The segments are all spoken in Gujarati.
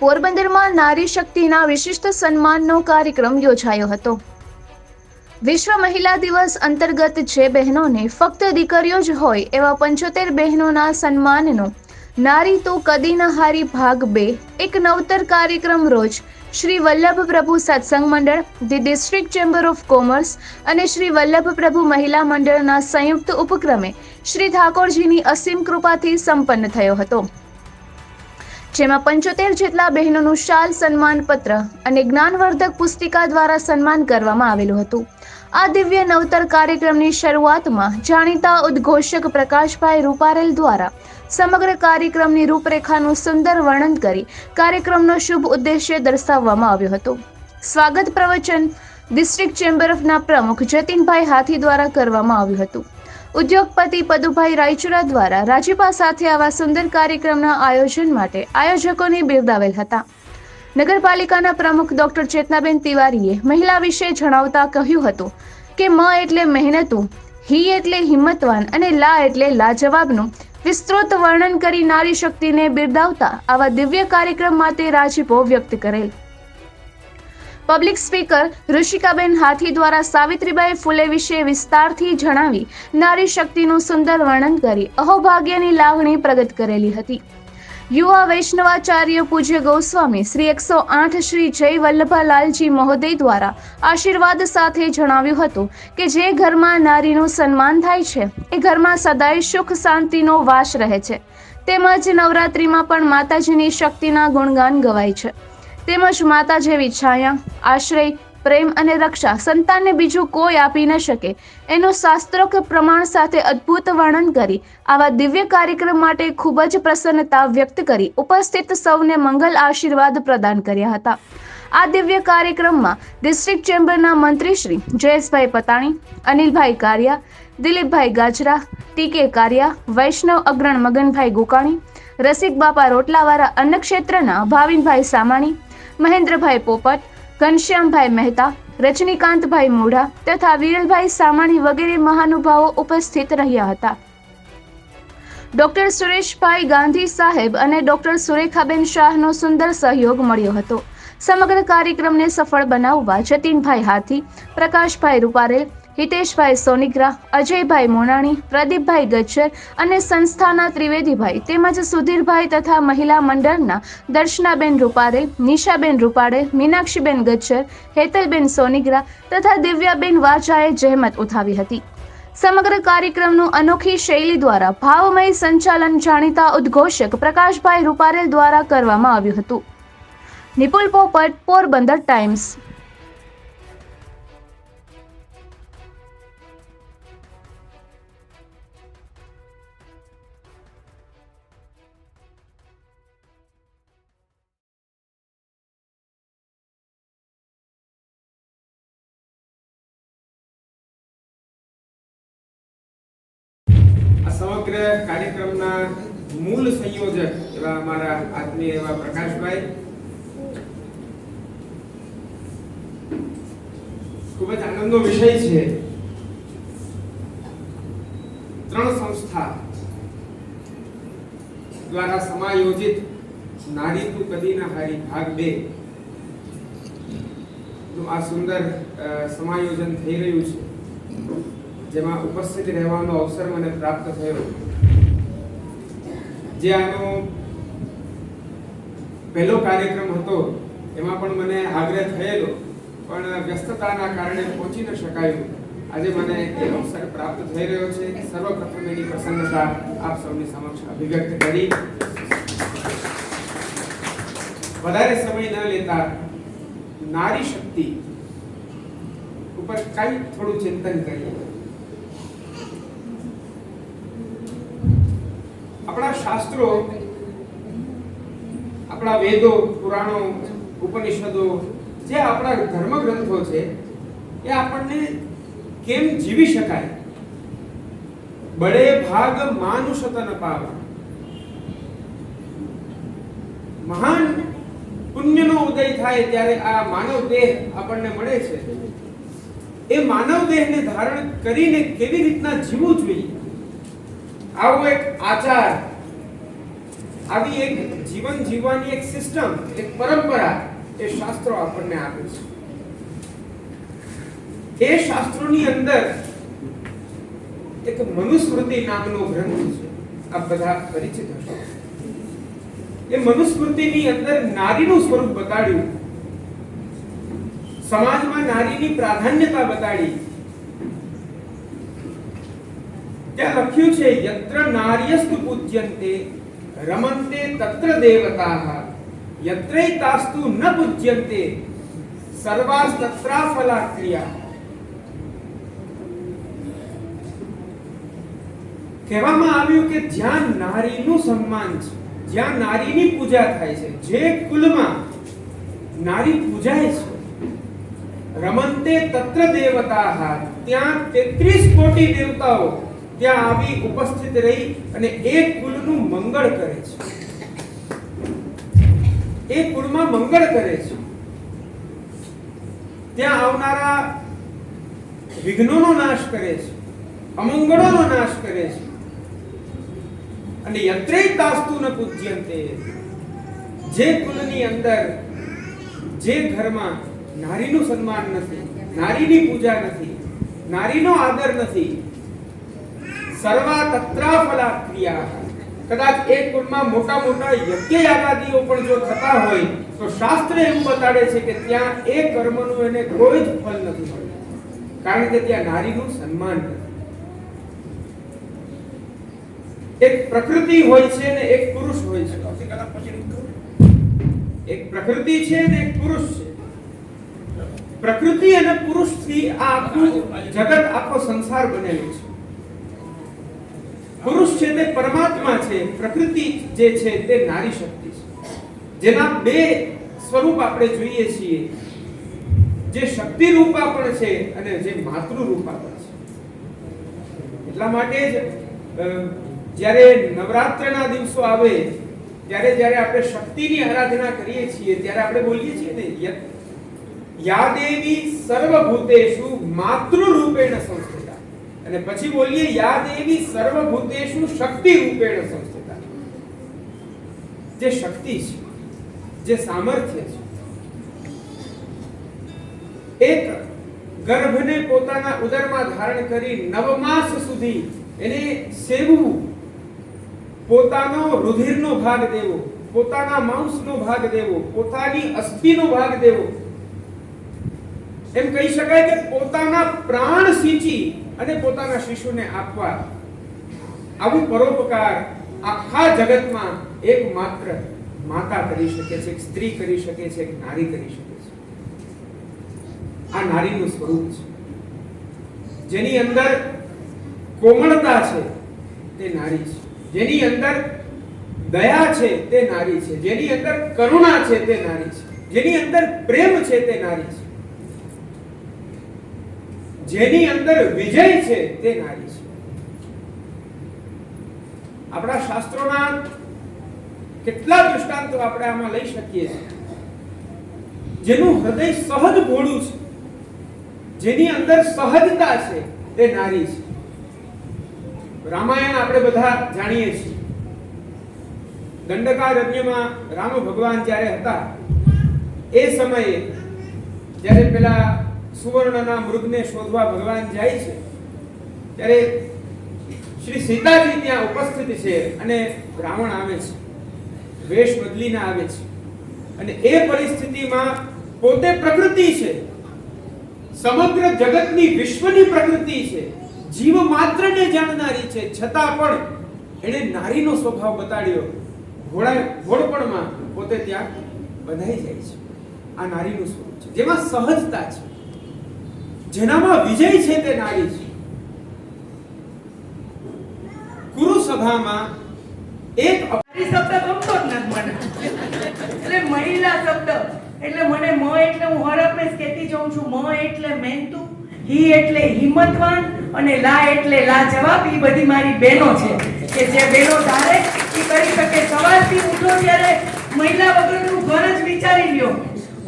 પોરબંદરમાં નારી શક્તિના વિશિષ્ટ સન્માનનો કાર્યક્રમ યોજાયો હતો. વિશ્વ મહિલા દિવસ અંતર્ગત જે બહેનોને ફક્ત દીકરીઓ જ હોય એવા પંચોતેર બહેનોના સન્માનનો નારી તો કદી ન હારી ભાગ બે, એક નવતર કાર્યક્રમ રોજ શ્રી વલ્લભ પ્રભુ સત્સંગ મંડળ, the district chamber of commerce અને શ્રી વલ્લભ પ્રભુ મહિલા મંડળના સંયુક્ત ઉપક્રમે શ્રી ઠાકોરજીની અસીમ કૃપાથી સંપન્ન થયો હતો. જેમાં પંચોતેર જેટલા બહેનોનું શાલ સન્માન પત્ર અને જ્ઞાનવર્ધક પુસ્તિકા દ્વારા સન્માન કરવામાં આવેલું હતું. આ દિવ્ય નવતર કાર્યક્રમની શરૂઆતમાં જાણીતા ઉદ્ઘોષક પ્રકાશભાઈ રૂપારેલ દ્વારા સમગ્ર કાર્યક્રમની રૂપરેખાનું સુંદર વર્ણન કરી કાર્યક્રમનો શુભ ઉદ્દેશ્ય દર્શાવવામાં આવ્યો હતો. સ્વાગત પ્રવચન ડિસ્ટ્રિક્ટ ચેમ્બર ઓફના પ્રમુખ જતીનભાઈ હાથી દ્વારા કરવામાં આવ્યું હતું. ઉદ્યોગપતિ પદુભાઈ રાયચુરા દ્વારા રાજીપા સાથે આવા સુંદર કાર્યક્રમના આયોજન માટે આયોજકોને બિરદાવેલ હતા. નગરપાલિકાના પ્રમુખ ડોક્ટર ચેતનાબેન તિવારીએ મહિલા વિશે જણાવતા કહ્યું હતું કે, મ એટલે મહેનતું, હી એટલે હિંમતવાન અને લા એટલે લાજવાબનું. વિસ્તૃત વર્ણન કરી નારી શક્તિને બિરદાવતા આવા દિવ્ય કાર્યક્રમ માટે રાજીપો વ્યક્ત કરેલ. પબ્લિક સ્પીકર ઋષિકાબેન હાથી દ્વારા સાવિત્રીબાઈ ફૂલે વિશે વિસ્તારથી જણાવી નારી શક્તિનું સુંદર વર્ણન કરી અહોભાગ્યની લાગણી પ્રગટ કરેલી હતી. યુવા વૈષ્ણવાચાર્ય પૂજ્ય ગોસ્વામી શ્રી એકસો આઠ શ્રી જય વલ્લભાલાલજી મહોદય દ્વારા આશીર્વાદ સાથે જણાવ્યું હતું કે જે ઘરમાં નારીનું સન્માન થાય છે, એ ઘરમાં સદાય સુખ શાંતિનો વાસ રહે છે. તેમજ નવરાત્રિમાં પણ માતાજીની શક્તિના ગુણગાન ગવાય છે. તેમજ માતા જેવી છાયા, આશ્રય, પ્રેમ અને રક્ષા સંતાનને બીજું કોઈ આપી ન શકે. એનું શાસ્ત્રોક્ત પ્રમાણ સાથે અદ્ભુત વર્ણન કરી, આવા દિવ્ય કાર્યક્રમ માટે ખૂબ જ પ્રસન્નતા વ્યક્ત કરી, ઉપસ્થિત સૌને મંગલ આશીર્વાદ પ્રદાન કર્યા હતા. આ દિવ્ય કાર્યક્રમમાં ડિસ્ટ્રિક્ટ ચેમ્બરના મંત્રી શ્રી જયેશભાઈ પતાણી, અનિલભાઈ કારિયા, દિલીપભાઈ ગાજરા, ટીકે કારિયા, વૈષ્ણવ અગ્રણ મગનભાઈ ગુકાણી રસિક બાપા રોટલાવાળા અન્ન ક્ષેત્રના ભાવિનભાઈ સામાણી મહેન્દ્રભાઈ પોપટ, ઘનશ્યામભાઈ મહેતા, રજનીકાંતભાઈ મોઢા તથા વિરલભાઈ સામાણી વગેરે મહાનુભાવો ઉપસ્થિત રહ્યા હતા. ડોક્ટર સુરેશભાઈ ગાંધી સાહેબ અને ડોક્ટર સુરેખાબેન શાહનો સુંદર સહયોગ મળ્યો હતો. સમગ્ર કાર્યક્રમને સફળ બનાવવા જતીનભાઈ હાથી, પ્રકાશભાઈ રૂપારેલ હિતેશભાઈ સોનિગ્રા અજયભાઈ મોનાણી, પ્રદીપભાઈ ગજ્જર અને સંસ્થાના ત્રિવેદીભાઈ તેમજ સુધીરભાઈ તથા મહિલા મંડળના દર્શનાબેન રૂપારે, નિશાબેન રૂપાડે, મીનાક્ષીબેન ગજ્જર, હેતલબેન સોનિગ્રા તથા દિવ્યાબેન વાજાએ જહેમત ઉઠાવી હતી. સમગ્ર કાર્યક્રમનું અનોખી શૈલી દ્વારા ભાવમય સંચાલન જાણીતા ઉદ્ઘોષક પ્રકાશભાઈ રૂપારેલ દ્વારા કરવામાં આવ્યું હતું. નિપુલ પોપટ, પોરબંદર ટાઈમ્સ. સમગ્ર કાર્યક્રમના મૂળ સંયોજક એવા અમારા આત્મીય એવા પ્રકાશભાઈ. ખૂબ જ આનંદનો વિષય છે. ત્રણ સંસ્થા દ્વારા સમાયોજિત નારી તું કદી હારી ભાગ બે. આ સુંદર સમાયોજન થઈ રહ્યું છે. જેમાં ઉપસ્થિત રહેવાનો અવસર મને પ્રાપ્ત થયો. જે આનો પહેલો કાર્યક્રમ હતો, એમાં પણ મને આગ્રહ થયેલો, પણ વ્યસ્તતાના કારણે પહોંચી ન શકાયું. આજે મને એ અવસર પ્રાપ્ત થઈ રહ્યો છે. સર્વપ્રથમ એની પ્રસન્નતા આપ સૌની સમક્ષ અભિવ્યક્ત કરી. વધારે સમય ન લેતા નારી શક્તિ ઉપર કઈ થોડું ચિંતન કરીએ. આપણા શાસ્ત્રો, આપણા વેદો, પુરાણો, ઉપનિષદો, જે આપણા ધર્મ ગ્રંથો છે, એ આપણને કેમ જીવી શકાય? બળે ભાગ માનુષતન પાવા મહાન પુણ્યનો ઉદય થાય ત્યારે આ માનવ દેહ આપણને મળે છે. એ માનવ દેહને ધારણ કરીને કેવી રીતના જીવવું જોઈએ? આવો એક આચાર આવી એક જીવન જીવવાની એક સિસ્ટમ એક પરંપરા એ શાસ્ત્રો આપણને આપે છે. એ શાસ્ત્રોની અંદર એક મનુસ્મૃતિ નામનો ગ્રંથ છે. આપ બધા પરિચિત હશો. એ મનુસ્મૃતિની અંદર નારીનું સ્વરૂપ બતાડ્યું. સમાજમાં નારીની પ્રાધાન્યતા બતાડી. ત્યાં લખ્યું છે, યત્ર નાર્યસ્તુ પૂજ્યન્તે રમન્તે તત્ર દેવતાઃ યત્રૈતાસ્તુ ન પૂજ્યન્તે સર્વાસ તત્રાફલા ક્રિયા કહેવામાં આવ્યું કે જ્યાં નારીનું સન્માન છે જ્યાં નારીની પૂજા થાય છે જે કુલમાં નારી પૂજાય છે રમંતે તત્ર દેવતાઃ ત્યાં 33 કોટી દેવતાઓ ત્યાં આવી ઉપસ્થિત રહી અને એ કુલનું મંગળ કરે છે. એ કુળમાં મંગળ કરે છે. ત્યાં આવનારા વિઘ્નોનો નાશ કરે છે, અમંગળોનો નાશ કરે છે. અને યત્રૈતાસ્તુ ન પૂજ્યંતે. જે કુલની અંદર, જે ઘરમાં નારીનું સન્માન નથી, નારીની પૂજા નથી, નારીનો આદર નથી સર્વા તત્રાફલા ક્રિયા કદાચ એક કુળમાં મોટા મોટા યજ્ઞ યાગાદીઓ પણ જો થતા હોય, તો શાસ્ત્ર એવું બતાડે છે કે ત્યાં એ કર્મનું એને કોઈ જ ફળ નથી મળતું. કારણ કે ત્યાં નારીનું સન્માન એક પ્રકૃતિ હોય છે ને એક પુરુષ હોય છે. એક પ્રકૃતિ છે ને એક પુરુષ છે. પ્રકૃતિ અને પુરુષથી આ આખું જગત, આખો સંસાર બનેલો છે. છે તે પરમાત્મા છે, પ્રકૃતિ જે છે તે નારી શક્તિ છે. જેના બે સ્વરૂપ આપણે જોઈએ છીએ. જે શક્તિ રૂપા પણ છે અને જે માતૃ રૂપા પણ છે. એટલા માટે જ જ્યારે નવરાત્રના દિવસો આવે, ત્યારે જ્યારે આપણે શક્તિની આરાધના કરીએ છીએ, ત્યારે આપણે બોલીએ છીએ ને યાદેવી સર્વભૂતેશુ માતૃ રૂપેણ સંસ્થિતા અને પછી બોલીએ, યાદ એવી સર્વભૂતેશુ શક્તિ રૂપેણ સંસ્થિતા. જે શક્તિ છે, જે સામર્થ્ય છે. એક ગર્ભને પોતાના ઉદરમાં ધારણ કરી નવ માસ સુધી એને સેવવું, પોતાનો રુધિરનો ભાગ દેવો, પોતાના માંસનો ભાગ દેવો, પોતાની અસ્થિનો ભાગ દેવો. એમ કહી શકાય કે પોતાના પ્રાણ સિંચી અને પોતાના શિશુને આપવા. આવું પરોપકાર આખા જગતમાં એકમાત્ર માતા કરી શકે છે, એક સ્ત્રી કરી શકે છે, એક નારી કરી શકે છે. આ નારીનું સ્વરૂપ છે. જેની અંદર કોમળતા છે, તે નારી છે. જેની અંદર દયા છે, તે નારી છે. જેની અંદર કરુણા છે, તે નારી છે. જેની અંદર પ્રેમ છે, તે નારી છે. જેની અંદર વિજય છે તે નારી છે. આપણા શાસ્ત્રોના કેટલા દૃષ્ટાંતો આપણે આમાં લઈ શકીએ છીએ. જેનું હૃદય સહજ ભોળું છે. જેની અંદર સહજતા છે તે નારી છે. રામાયણ આપણે બધા જાણીએ છીએ. દંડકારણ્યમાં રામ ભગવાન જ્યારે હતા, એ સમયે જ્યારે પેલા સુવર્ણના મૃગને શોધવા ભગવાન જાય છે. ત્યારે શ્રી સીતાજી ત્યાં ઉપસ્થિત છે અને રાવણ આવે છે. વેશ બદલીને આવે છે. અને એ પરિસ્થિતિમાં પોતે પ્રકૃતિ છે. સમગ્ર જગતની વિશ્વની પ્રકૃતિ છે. જીવ માત્રને જાણનારી છે. છતાં પણ એણે નારીનો સ્વભાવ બતાડ્યો. ઘોડા, ઘોડપણમાં પોતે ત્યાં બંધાઈ જાય છે. આ નારીનું સ્વરૂપ છે. જેમાં સહજતા છે. જેનામાં વિજય છે તે નારી છે. કુરુ સભામાં એક શબ્દ ગમતો જ નથી મને. એટલે મહિલા શબ્દ. એટલે મને મ એટલે હું હરપેશ કહેતી જઉં છું, મ એટલે મહેનતુ હી એટલે હિંમતવાન અને લા એટલે લાજવાબ એ બધી મારી બહેનો છે. કે જે બહેનો ધારે એ કરી શકે. સવારથી ઉઠો ત્યારે મહિલા વગરનું ઘર જ વિચારી લ્યો.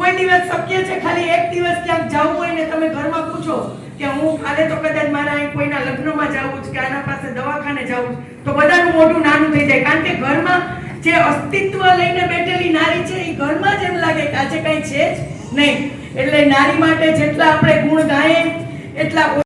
કોઈ દિવસ શક્ય છે ખાલી એક દિવસ ક્યાંક જવું હોય ને તમે ઘરમાં પૂછો કે હું કાલે તો કદાચ મારા કોઈના લગ્નમાં જવું છે કે આના પાસે દવાખાને જવું છે, તો બધાનું મોઢું નાનું થઈ જાય. કારણ કે ઘરમાં જે અસ્તિત્વ લઈને બેઠેલી નારી છે એ ઘરમાં જ એમ લાગે કે આજે કંઈ છે જ નહીં. એટલે નારી માટે જેટલા આપણે ગુણ ગાઈએ, એટલા